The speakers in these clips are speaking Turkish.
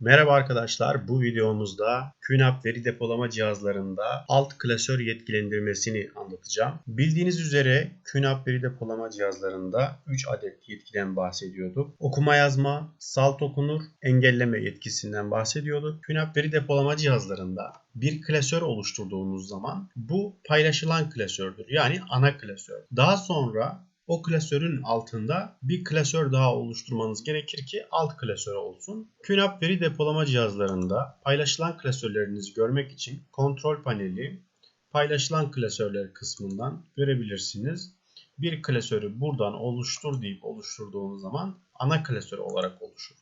Merhaba arkadaşlar. Bu videomuzda QNAP veri depolama cihazlarında alt klasör yetkilendirmesini anlatacağım. Bildiğiniz üzere QNAP veri depolama cihazlarında 3 adet yetkiden bahsediyorduk. Okuma yazma, salt okunur, engelleme yetkisinden bahsediyorduk. QNAP veri depolama cihazlarında bir klasör oluşturduğumuz zaman bu paylaşılan klasördür. Yani ana klasör. Daha sonra o klasörün altında bir klasör daha oluşturmanız gerekir ki alt klasör olsun. QNAP veri depolama cihazlarında paylaşılan klasörlerinizi görmek için kontrol paneli paylaşılan klasörler kısmından görebilirsiniz. Bir klasörü buradan oluştur deyip oluşturduğunuz zaman ana klasör olarak oluşur.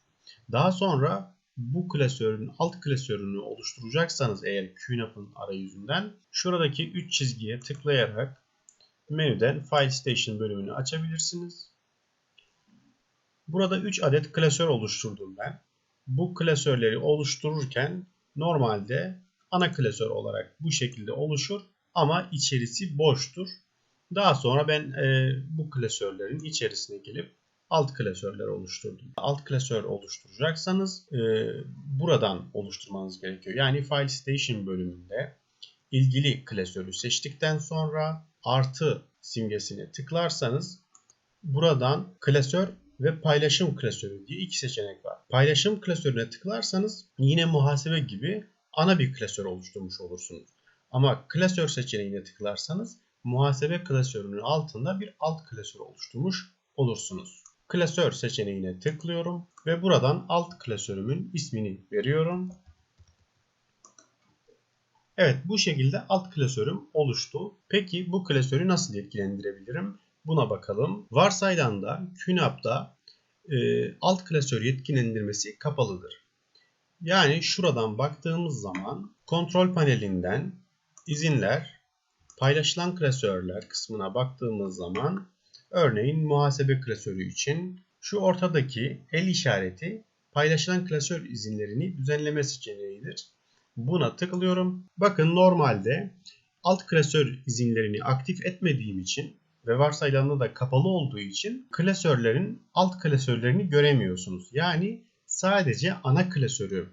Daha sonra bu klasörün alt klasörünü oluşturacaksanız eğer QNAP'ın arayüzünden şuradaki 3 çizgiye tıklayarak menüden File Station bölümünü açabilirsiniz. Burada 3 adet klasör oluşturdum ben. Bu klasörleri oluştururken normalde ana klasör olarak bu şekilde oluşur ama içerisi boştur. Daha sonra ben e, bu klasörlerin içerisine gelip alt klasörler oluşturdum. Alt klasör oluşturacaksanız e, buradan oluşturmanız gerekiyor. Yani File Station bölümünde ilgili klasörü seçtikten sonra artı simgesine tıklarsanız buradan klasör ve paylaşım klasörü diye iki seçenek var. Paylaşım klasörüne tıklarsanız yine muhasebe gibi ana bir klasör oluşturmuş olursunuz. Ama klasör seçeneğine tıklarsanız muhasebe klasörünün altında bir alt klasör oluşturmuş olursunuz. Klasör seçeneğine tıklıyorum ve buradan alt klasörümün ismini veriyorum Evet bu şekilde alt klasörüm oluştu. Peki bu klasörü nasıl yetkilendirebilirim? Buna bakalım. Varsayılan da QNAP'da e, alt klasör yetkilendirmesi kapalıdır. Yani şuradan baktığımız zaman kontrol panelinden izinler, paylaşılan klasörler kısmına baktığımız zaman örneğin muhasebe klasörü için şu ortadaki el işareti paylaşılan klasör izinlerini düzenleme seçeneğidir. Buna tıklıyorum. Bakın normalde alt klasör izinlerini aktif etmediğim için ve varsayılanında da kapalı olduğu için klasörlerin alt klasörlerini göremiyorsunuz. Yani sadece ana klasörü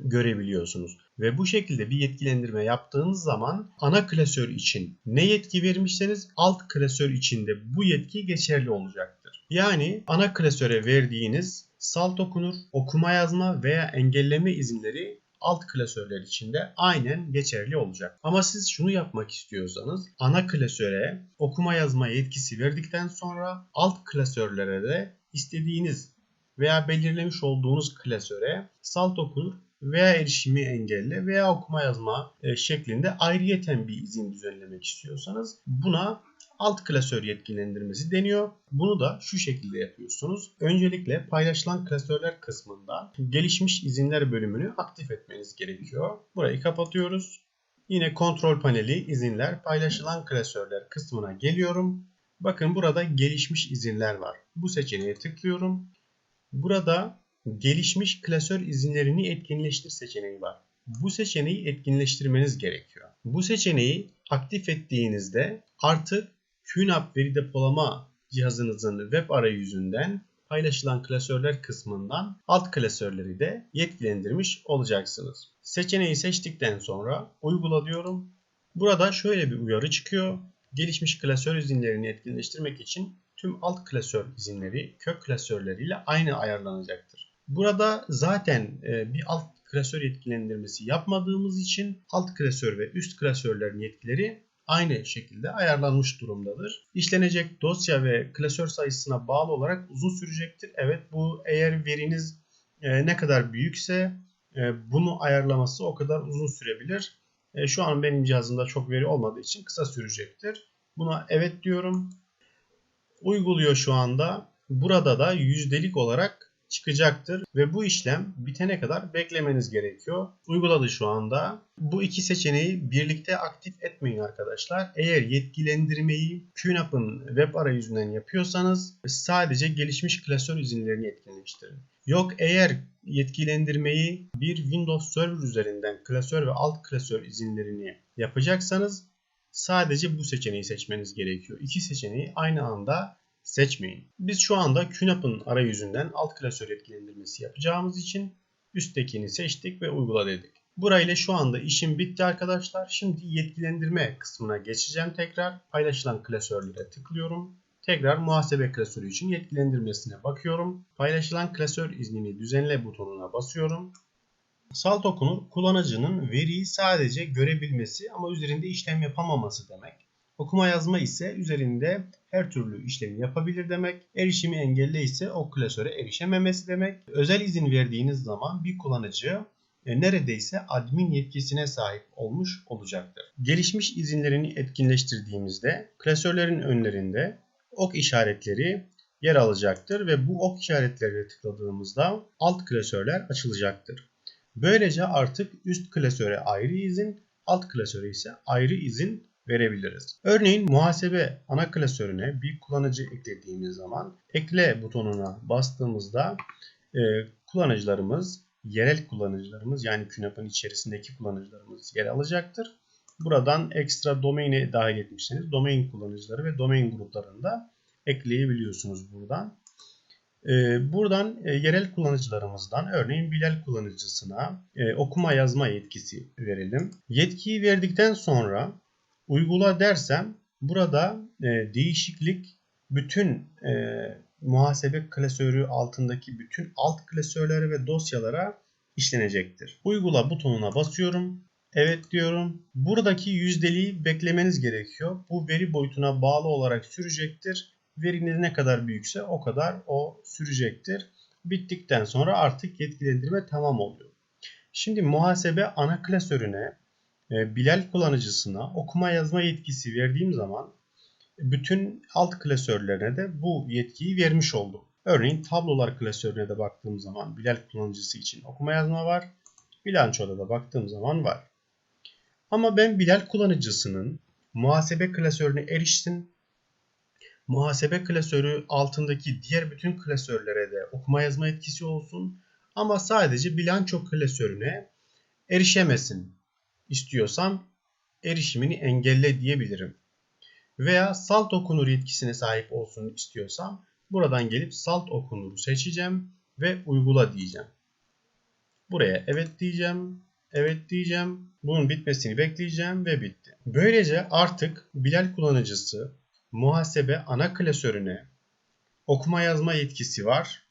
görebiliyorsunuz. Ve bu şekilde bir yetkilendirme yaptığınız zaman ana klasör için ne yetki vermişseniz alt klasör için de bu yetki geçerli olacaktır. Yani ana klasöre verdiğiniz salt okunur, okuma yazma veya engelleme izinleri alt klasörler içinde aynen geçerli olacak. Ama siz şunu yapmak istiyorsanız ana klasöre okuma yazma yetkisi verdikten sonra alt klasörlere de istediğiniz veya belirlemiş olduğunuz klasöre salt okunur veya erişimi engelle veya okuma yazma e, şeklinde ayrıyeten bir izin düzenlemek istiyorsanız buna alt klasör yetkilendirmesi deniyor. Bunu da şu şekilde yapıyorsunuz. Öncelikle paylaşılan klasörler kısmında gelişmiş izinler bölümünü aktif etmeniz gerekiyor. Burayı kapatıyoruz. Yine kontrol paneli izinler paylaşılan klasörler kısmına geliyorum. Bakın burada gelişmiş izinler var. Bu seçeneğe tıklıyorum. Burada gelişmiş klasör izinlerini etkinleştir seçeneği var. Bu seçeneği etkinleştirmeniz gerekiyor. Bu seçeneği aktif ettiğinizde artık QNAP veri depolama cihazınızın web arayüzünden paylaşılan klasörler kısmından alt klasörleri de yetkilendirmiş olacaksınız. Seçeneği seçtikten sonra uygula diyorum. Burada şöyle bir uyarı çıkıyor. Gelişmiş klasör izinlerini etkinleştirmek için tüm alt klasör izinleri kök klasörleriyle aynı ayarlanacaktır. Burada zaten e, bir alt klasör yetkilendirmesi yapmadığımız için alt klasör ve üst klasörlerin yetkileri aynı şekilde ayarlanmış durumdadır. İşlenecek dosya ve klasör sayısına bağlı olarak uzun sürecektir. Evet bu eğer veriniz e, ne kadar büyükse e, bunu ayarlaması o kadar uzun sürebilir. Şu an benim cihazımda çok veri olmadığı için kısa sürecektir. Buna evet diyorum. Uyguluyor şu anda. Burada da yüzdelik olarak çıkacaktır ve bu işlem bitene kadar beklemeniz gerekiyor. Uyguladı şu anda. Bu iki seçeneği birlikte aktif etmeyin arkadaşlar. Eğer yetkilendirmeyi QNAP'ın web arayüzünden yapıyorsanız sadece gelişmiş klasör izinlerini etkinleştirin. Yok eğer yetkilendirmeyi bir Windows Server üzerinden klasör ve alt klasör izinlerini yapacaksanız sadece bu seçeneği seçmeniz gerekiyor. İki seçeneği aynı anda seçmeyin. Biz şu anda QNAP'ın arayüzünden alt klasör etkilendirmesi yapacağımız için Üsttekini seçtik ve uygula dedik. Burayla şu anda işim bitti arkadaşlar. Şimdi yetkilendirme kısmına geçeceğim tekrar. Paylaşılan klasörlere tıklıyorum. Tekrar muhasebe klasörü için yetkilendirmesine bakıyorum. Paylaşılan klasör iznini düzenle butonuna basıyorum. Salt okunur kullanıcının veriyi sadece görebilmesi ama üzerinde işlem yapamaması demek. Okuma yazma ise üzerinde her türlü işlemi yapabilir demek. Erişimi engelle ise o klasöre erişememesi demek. Özel izin verdiğiniz zaman bir kullanıcı e, neredeyse admin yetkisine sahip olmuş olacaktır. Gelişmiş izinlerini etkinleştirdiğimizde klasörlerin önlerinde ok işaretleri yer alacaktır ve bu ok işaretlerine tıkladığımızda alt klasörler açılacaktır. Böylece artık üst klasöre ayrı izin, alt klasöre ise ayrı izin verebiliriz. Örneğin muhasebe ana klasörüne bir kullanıcı eklediğimiz zaman ekle butonuna bastığımızda e, kullanıcılarımız, yerel kullanıcılarımız yani KÜNAP'ın içerisindeki kullanıcılarımız yer alacaktır. Buradan ekstra domaini dahil etmişseniz domain kullanıcıları ve domain gruplarını da ekleyebiliyorsunuz buradan. Ee, buradan e, yerel kullanıcılarımızdan örneğin Bilal kullanıcısına e, okuma yazma yetkisi verelim. Yetkiyi verdikten sonra uygula dersem burada e, değişiklik bütün muhasebe klasörü altındaki bütün alt klasörlere ve dosyalara işlenecektir. Uygula butonuna basıyorum. Evet diyorum. Buradaki yüzdeliği beklemeniz gerekiyor. Bu veri boyutuna bağlı olarak sürecektir veriniz ne kadar büyükse o kadar o sürecektir. Bittikten sonra artık yetkilendirme tamam oluyor. Şimdi muhasebe ana klasörüne e, Bilal kullanıcısına okuma yazma yetkisi verdiğim zaman bütün alt klasörlerine de bu yetkiyi vermiş oldum. Örneğin tablolar klasörüne de baktığım zaman Bilal kullanıcısı için okuma yazma var. Bilançoda da baktığım zaman var. Ama ben Bilal kullanıcısının muhasebe klasörüne erişsin muhasebe klasörü altındaki diğer bütün klasörlere de okuma yazma etkisi olsun ama sadece bilanço klasörüne erişemesin istiyorsam erişimini engelle diyebilirim. Veya salt okunur yetkisine sahip olsun istiyorsam buradan gelip salt okunuru seçeceğim ve uygula diyeceğim. Buraya evet diyeceğim, evet diyeceğim. Bunun bitmesini bekleyeceğim ve bitti. Böylece artık Bilal kullanıcısı muhasebe ana klasörüne okuma yazma yetkisi var.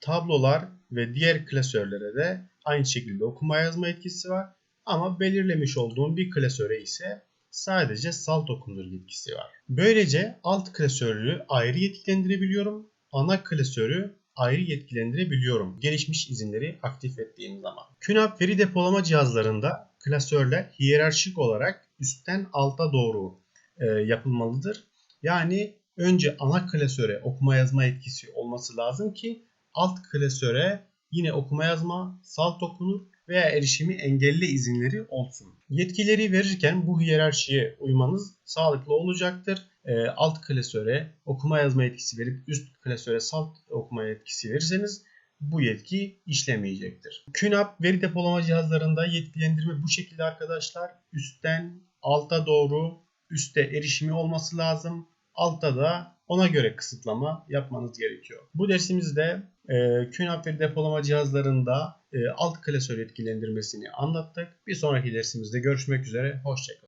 Tablolar ve diğer klasörlere de aynı şekilde okuma yazma yetkisi var. Ama belirlemiş olduğum bir klasöre ise sadece salt okunur yetkisi var. Böylece alt klasörü ayrı yetkilendirebiliyorum. Ana klasörü ayrı yetkilendirebiliyorum. Gelişmiş izinleri aktif ettiğim zaman. QNAP veri depolama cihazlarında klasörler hiyerarşik olarak üstten alta doğru e, yapılmalıdır. Yani önce ana klasöre okuma yazma etkisi olması lazım ki alt klasöre yine okuma yazma, salt okunur veya erişimi engelli izinleri olsun. Yetkileri verirken bu hiyerarşiye uymanız sağlıklı olacaktır. E, alt klasöre okuma yazma etkisi verip üst klasöre salt okuma etkisi verirseniz bu yetki işlemeyecektir. QNAP veri depolama cihazlarında yetkilendirme bu şekilde arkadaşlar. Üstten alta doğru üstte erişimi olması lazım. Altta da ona göre kısıtlama yapmanız gerekiyor. Bu dersimizde e, QNAP ve depolama cihazlarında alt klasör etkilendirmesini anlattık. Bir sonraki dersimizde görüşmek üzere. Hoşçakalın.